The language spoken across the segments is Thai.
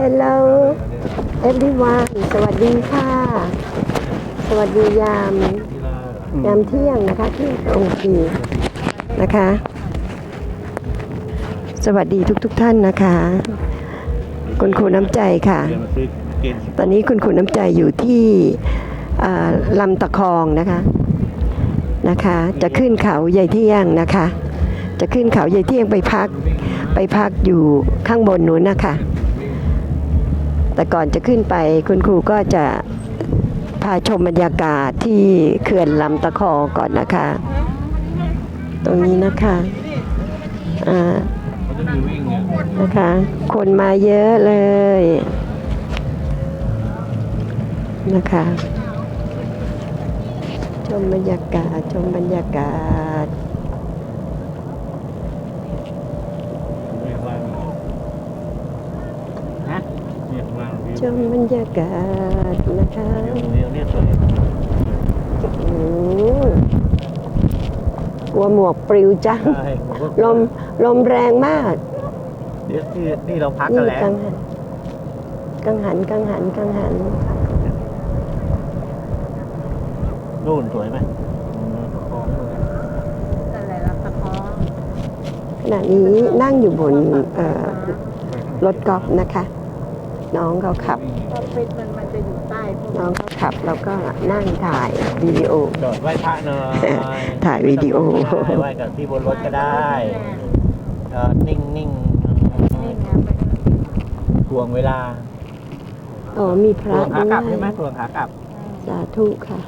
Hello everyone สวัสดีค่ะ สวัสดียาม ยามเที่ยงนะคะที่องคีนะคะ สวัสดีทุกๆทท่านนะคะ คุณครูน้ำใจค่ะเดี๋ยวมาซื้อกินตอนนี้คุณครูน้ำใจอยู่ที่อ่าลำตะคองนะคะนะคะ จะขึ้นเขาใหญ่เที่ยงนะคะ จะขึ้นเขาใหญ่เที่ยงไปพักไปพักอยู่ข้างบนนู้นนะคะ แต่ก่อนจะขึ้นไปคุณครูก็จะพาชมบรรยากาศที่เขื่อนลำตะคองก่อนนะคะ ตรงนี้นะคะอ่านะคะ คนมาเยอะเลยนะคะ ชมบรรยากาศชมบรรยากาศ มีข้างล่างฮะมีข้างล่างวิว ชมบรรยากาศนะคะกลัวหมวกปลิวจัง ลมลมแรงมาก เดี๋ยวที่นี่เราพักกันแล้วกังหันกังหันกังหันกังหันนู่นสวยไหมอืมคละไรล่ะตะคอขณะนี้นั่งอยู่บนรถกอล์ฟนะคะ น้องเขาขับก็ฟิตมันมันจะอยู่ใต้พวกน้องเขาขับแล้วก็นั่งถ่ายวิดีโอ จอดไหว้พระหน่อยถ่ายวิดีโอได้ไหว้กับที่บนรถก็ได้เออนิ่งนิ่งนี่ไงไปทวงเวลาอ๋อมีพทระวงขาด้วกลับใช่ไหมยทวงขากลับสาธุค่ะ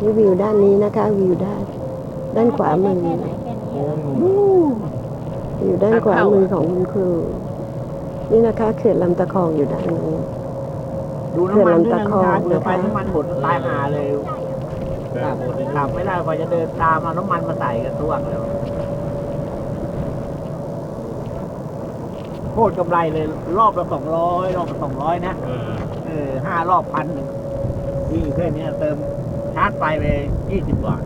นี่วิวด้านนี้นะคะ วิวด้าน ด้านขวามือโอ้ อยู่ด้านขวามือของคุณครู นี่นะคะเขื่อนลำตะคองอยู่ด้านนี้ดูน้ำมันด้วยเขื่อนลำตะนะคองเดี๋ยวไปนะคะน้ำมันหมดตายหาเลยขับขับไม่ได้พอจะเดินตามเอาน้ำมันมาใส่กันตัวแล้วโคตรกำไรเลย รอบละสองร้อยรอบละสองร้อยนะเออห้ารอบพันหนึ่งวิ่งอยู่แค่เนี้ยเติมชาร์จไฟไปยี่สิบบาท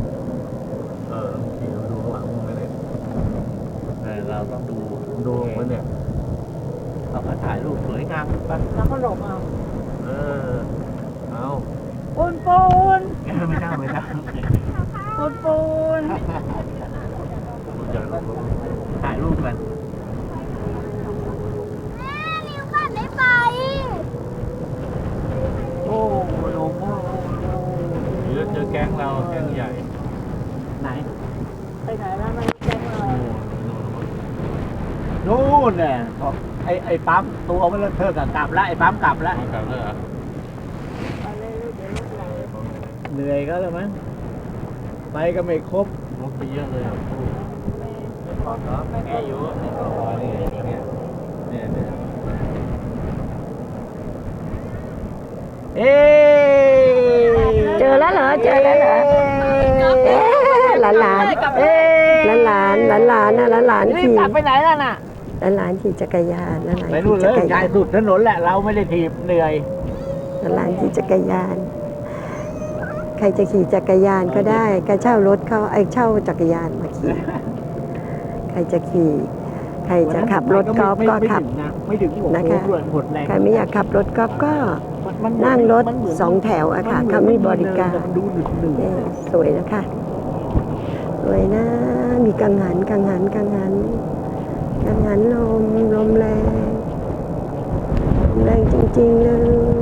เราต้องดูดูมันเนี่ยเราก็ถ่ายรูปสวยงามป่ะแล้วก็หลบเอาเออ เอาปูนปูนไม่ได้ไม่ได้ปูนปูนถ่ายรูปกันโอ้โหลงโอ้เดี๋ยวเจอแก๊งเราแก๊งใหญ่ ไหน นู่นเนี่ยไอ้ไอ้ปั๊มตัวมันเลอะเทอะกับกลับแล้วไอ้ปั๊มกลับแล้วกลับแล้วเหรอไปเลยลูกเดี๋ยวรถไหลเหนื่อยก็เลยมั้งไปก็ไม่ครบรถไปเยอะเลยอะขอบเนาะแง่อยู่อ๋อนี่เนี่ยเนี่ยเนี่ยเอ๊เจอแล้วเหรอเจอแล้วเหรอเอ๊ะหลานหลานเอ๊หลานหลานหลานหลานนะหลานหลานรีบขี่ กลับไปไหนล่ะน่ะ หลานหลานขี่จักรยานหลานหลานไปขี่นู่นเลจัยกรกายายนสุดถนนแหละเราไม่ได้ถีบเหนื่อยหลานหลานขี่จักรยาน ใครจะขี่จักรยานก็ได้ก็เช่ารถเขาไอ้เช่าจักรยานมาขี่ใครจะขี่ ใครจะขับรถกอล์ฟก็ขับ ไม่ถึงหัวนะคะโค้งด้วยหมดแรงใครไม่อยากขับรถกอล์ฟก็มันมันนั่งรถมันเหมืนสองแถวอะค่ะนหมือนเขามีบริการดูหนึบหนึบเอ๊ะสวยนะคะ สวยนะ มีกังหันกังหันกังหัน กังหันลมลมแรงลมแรงจริง ๆ เลย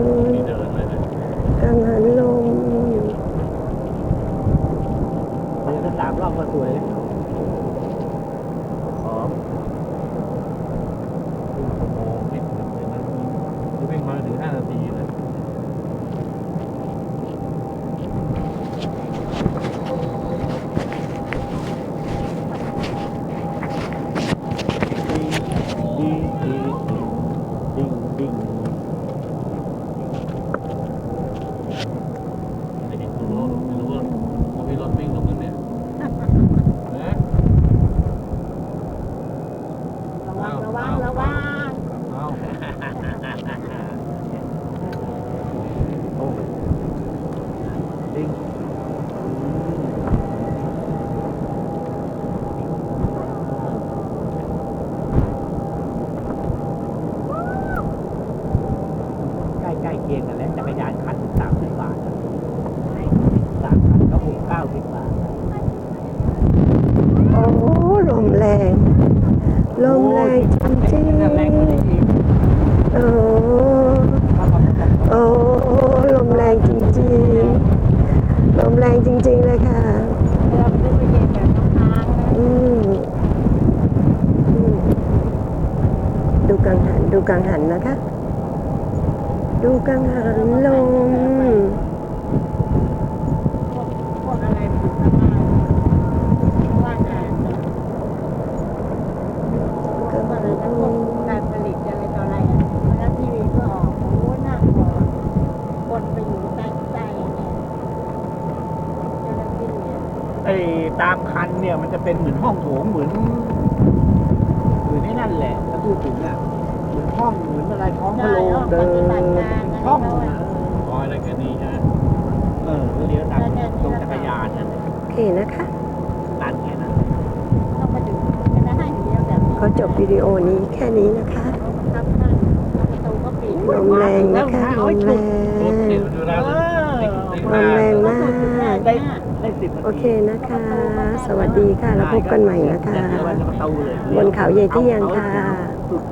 ดิ้งใกล้ๆเคียงกันแล้วจักรยาน ดูกังหัน ดูกังหันนะคะ ดูกังหันลมกพวกอะไรปลูกข้างล่างว่างงานเนี่ยพวกอะไรนะพวกการผลิตอะไรต่ออะไรอะวันนั้นทีวีก็ออกโอ้หนักกว่าคนไปอยู่ใต้ใต้เนี่ยเจ้าหน้าที่เนี่ยไอ้ตามคันเนี่ยมันจะเป็นเหมือนห้องโถงเหมือน มือนนี่นั่นแหละถ้าพูดถึงอะเหมือนห้องเหมือนอะไรท้องพะโลงเดินห้องนะร้อยอะไรแค่นี้ฮะเออเลี้ยวตามตรงจักรยานนั่นแหละโอเคนะคะ ตันแค่นั้น ต้องมาดูกันนะให้เดียวแบบนี้ขอจบวิดีโอนี้แค่นี้นะคะครับท่านประตูก็ปิดลมแรงนะคะลมแรรถติดงดูแล้วติดติดลมแรงมาก ได้ได้สิบ นาทีโอเคนะคะ สวัสดีค่ะ แล้วพบกันใหม่นะคะเดี๋ยววันจะประตูเลยบนเขาเยเที่ยงค่ะสุด